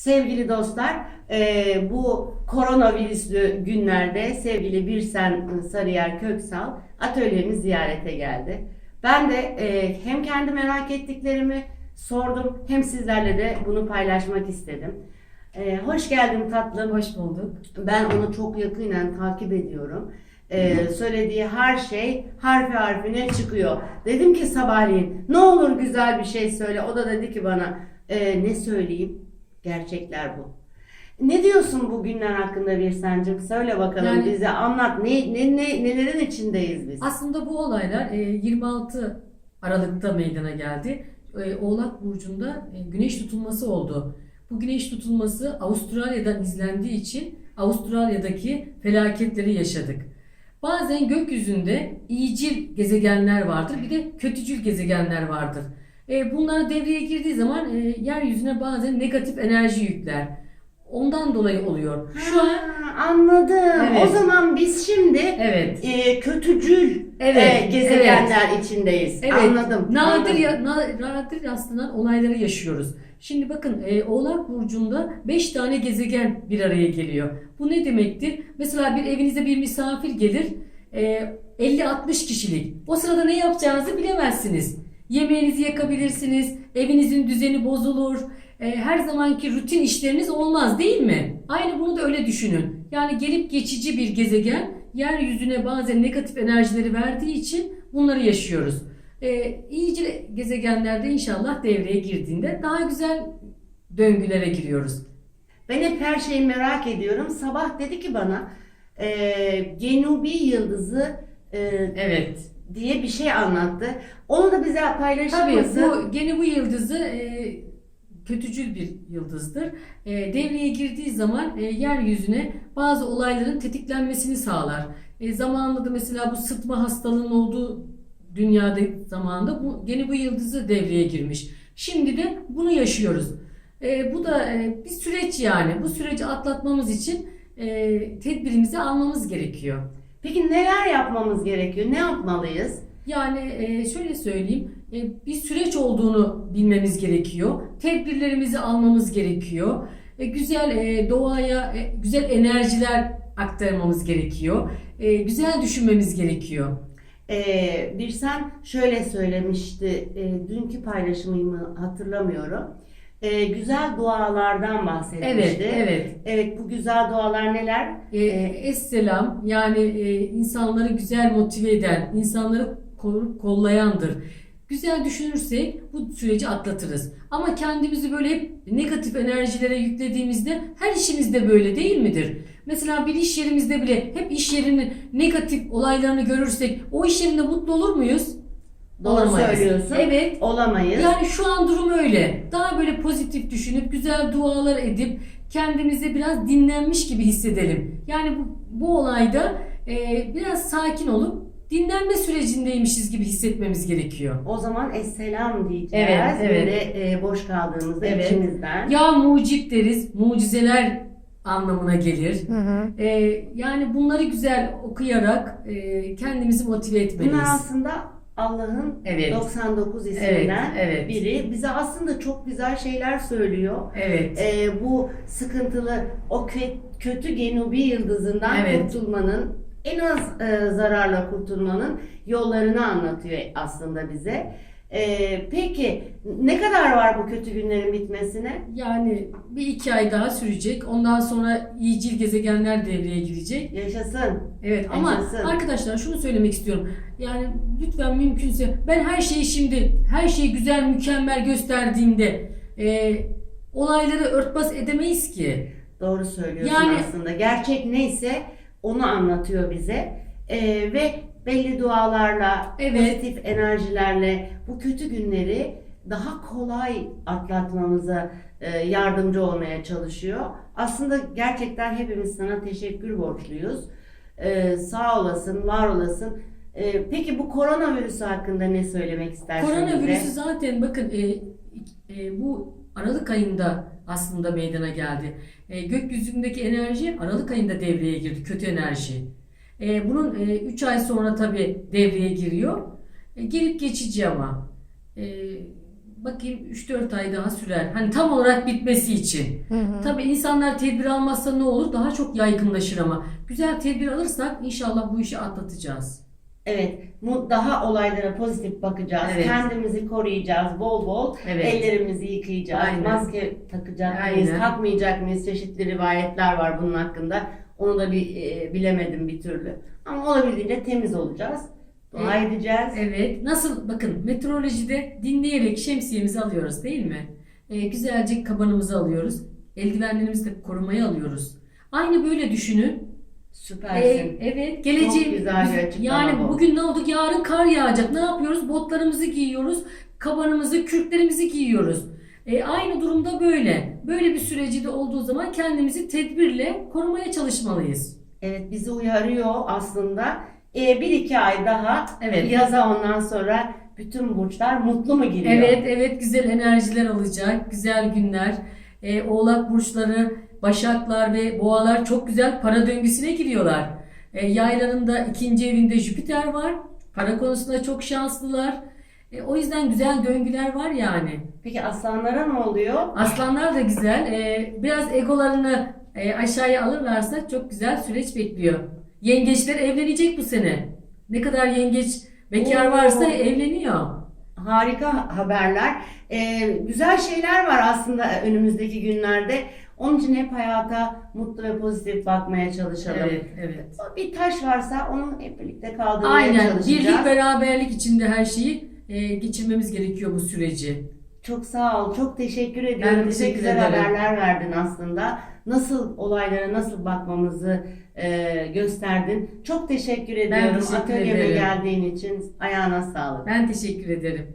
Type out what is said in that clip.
Sevgili dostlar, e, bu koronavirüslü günlerde sevgili Birsen Sarıyer Köksal atölyemi ziyarete geldi. Ben de e, hem kendi merak ettiklerimi sordum hem sizlerle de bunu paylaşmak istedim. E, hoş geldin tatlım. Hoş bulduk. Ben onu çok yakinen takip ediyorum. Ee, söylediği her şey harfi harfine çıkıyor. Dedim ki sabahleyin ne olur güzel bir şey söyle. O da dedi ki bana "Ee, ne söyleyeyim? Gerçekler bu. Ne diyorsun bu günler hakkında Birsen'cim? Söyle bakalım Yani- bize anlat. Ne, ne, ne, nelerin içindeyiz biz? Aslında bu olaylar e, 26 Aralık'ta meydana geldi. E, Oğlak Burcu'nda e, güneş tutulması oldu. Bu güneş tutulması Avustralya'dan izlendiği için Avustralya'daki felaketleri yaşadık. Bazen gökyüzünde iyicil gezegenler vardır, bir de kötücül gezegenler vardır. E, bunlar devreye girdiği zaman e, yeryüzüne bazen negatif enerji yükler. Ondan dolayı oluyor. Şu an anladım. Evet. O zaman biz şimdi evet. e, kötücül Evet, e, gezegenler içindeyiz. Evet. Anladım. Nadir ya, na- nadir rastlanan olayları yaşıyoruz. Şimdi bakın e, Oğlak Burcu'nda 5 tane gezegen bir araya geliyor. Bu ne demektir? Mesela bir evinize bir misafir gelir. e, 50-60 kişilik. O sırada ne yapacağınızı bilemezsiniz. Yemeğinizi yakabilirsiniz. Evinizin düzeni bozulur. e, her zamanki rutin işleriniz olmaz değil mi? Aynı bunu da öyle düşünün. Yani gelip geçici bir gezegen yeryüzüne bazen negatif enerjileri verdiği için bunları yaşıyoruz. Ee, iyice gezegenlerde inşallah devreye girdiğinde daha güzel döngülere giriyoruz. Ben hep her şeyi merak ediyorum. Sabah dedi ki bana e, Genubi Yıldızı e, Evet. Diye bir şey anlattı. Onu da bize paylaşır Tabii bu gene bu yıldızı e, kötücül bir yıldızdır. E, devreye girdiği zaman e, yeryüzüne bazı olayların tetiklenmesini sağlar. E, zamanında da mesela bu sıtma hastalığının olduğu dünyada zamanında bu gene bu yıldızı devreye girmiş. Şimdi de bunu yaşıyoruz. E, bu da e, bir süreç yani. Bu süreci atlatmamız için e, tedbirimizi almamız gerekiyor. Peki neler yapmamız gerekiyor? Ne yapmalıyız? Yani e, şöyle söyleyeyim, e, bir süreç olduğunu bilmemiz gerekiyor. Tedbirlerimizi almamız gerekiyor. E, güzel e, doğaya e, güzel enerjiler aktarmamız gerekiyor. E, güzel düşünmemiz gerekiyor. Ee, bir sen şöyle söylemişti, e, dünkü paylaşımımı hatırlamıyorum. Ee, güzel dualardan bahsetmişti. Evet, evet. Evet, bu güzel dualar neler? E, Esselam yani e, insanları güzel motive eden, insanları koruyup kollayandır. Güzel düşünürsek bu süreci atlatırız. Ama kendimizi böyle hep negatif enerjilere yüklediğimizde her işimizde böyle değil midir? Mesela bir iş yerimizde bile hep iş yerinin negatif olaylarını görürsek o iş yerinde mutlu olur muyuz? Doğru Olamayız. söylüyorsun. Evet. Olamayız. Yani şu an durum öyle. Daha böyle pozitif düşünüp güzel dualar edip kendimizi biraz dinlenmiş gibi hissedelim. Yani bu, bu olayda e, biraz sakin olup dinlenme sürecindeymişiz gibi hissetmemiz gerekiyor. O zaman Esselam diyeceğiz. Evet, evet. Böyle e, boş kaldığımızda Evet. içimizden. Ya mucit deriz, mucizeler anlamına gelir. Hı hı. E, yani bunları güzel okuyarak e, kendimizi motive Bunlar etmeliyiz. aslında Allah'ın Evet. 99 isminden Evet, evet. biri. Bize aslında çok güzel şeyler söylüyor. Evet. E, bu sıkıntılı, o kö- kötü genubi yıldızından Evet. kurtulmanın, en az e, zararla kurtulmanın yollarını anlatıyor aslında bize. E, peki ne kadar var bu kötü günlerin bitmesine? Yani bir iki ay daha sürecek. Ondan sonra iyicil gezegenler devreye girecek. Yaşasın. Evet ama Yaşasın. arkadaşlar şunu söylemek istiyorum. Yani lütfen mümkünse ben her şeyi şimdi her şeyi güzel mükemmel gösterdiğimde e, olayları örtbas edemeyiz ki. Doğru söylüyorsun Yani- aslında. Gerçek neyse onu anlatıyor bize. Ee, ve belli dualarla, Evet. pozitif enerjilerle bu kötü günleri daha kolay atlatmamıza e, yardımcı olmaya çalışıyor. Aslında gerçekten hepimiz sana teşekkür borçluyuz. Ee, sağ olasın, var olasın. Ee, peki bu koronavirüsü hakkında ne söylemek istersin Koronavirüsü bize? zaten bakın e, e, bu Aralık ayında aslında meydana geldi. E, gökyüzündeki enerji Aralık ayında devreye girdi, kötü enerji. E, bunun 3 ay sonra tabii devreye giriyor. E, gelip geçici ama. E, bakayım 3-4 ay daha sürer. Hani tam olarak bitmesi için. Hı hı. Tabii insanlar tedbir almazsa ne olur? Daha çok yaygınlaşır ama. Güzel tedbir alırsak inşallah bu işi atlatacağız. Evet, daha olaylara pozitif bakacağız. Evet. Kendimizi koruyacağız bol bol. Evet. Ellerimizi yıkayacağız. Aynen. Maske takacak mıyız, Aynen. takmayacak mıyız? Çeşitli rivayetler var bunun hakkında. Onu da bir e, bilemedim bir türlü. Ama olabildiğince temiz olacağız. Dua edeceğiz. Evet. Nasıl? Bakın meteorolojide dinleyerek şemsiyemizi alıyoruz değil mi? Ee, güzelce kabanımızı alıyoruz. Eldivenlerimizi de korumaya alıyoruz. Aynı böyle düşünün. Süpersin. Ee, evet. Geleceğim. Çok güzel bir açıklama Yani bu. bugün ne oldu? Yarın kar yağacak. Ne yapıyoruz? Botlarımızı giyiyoruz. Kabanımızı, kürklerimizi giyiyoruz. E, aynı durumda böyle. Böyle bir süreci de olduğu zaman kendimizi tedbirle korumaya çalışmalıyız. Evet bizi uyarıyor aslında. E, bir iki ay daha Evet. yaza ondan sonra bütün burçlar mutlu mu giriyor? Evet, evet güzel enerjiler alacak, güzel günler. Ee, oğlak burçları, başaklar ve boğalar çok güzel para döngüsüne giriyorlar. Ee, yaylarında ikinci evinde Jüpiter var. Para konusunda çok şanslılar. Ee, o yüzden güzel döngüler var yani. Peki aslanlara ne oluyor? Aslanlar da güzel. Ee, biraz egolarını e, aşağıya alırlarsa çok güzel süreç bekliyor. Yengeçler evlenecek bu sene. Ne kadar yengeç bekar Oo. varsa evleniyor. Harika haberler. Ee, güzel şeyler var aslında önümüzdeki günlerde. Onun için hep hayata mutlu ve pozitif bakmaya çalışalım. Evet, evet. Bir taş varsa onu hep birlikte kaldırmaya Aynen. çalışacağız. Birlik beraberlik içinde her şeyi e, geçirmemiz gerekiyor bu süreci. Çok sağ ol. Çok teşekkür ediyorum. Ben teşekkür güzel ederim. haberler verdin aslında. Nasıl olaylara nasıl bakmamızı e, gösterdin. Çok teşekkür ediyorum. teşekkür Atölyeme ederim. geldiğin için ayağına sağlık. Ben teşekkür ederim.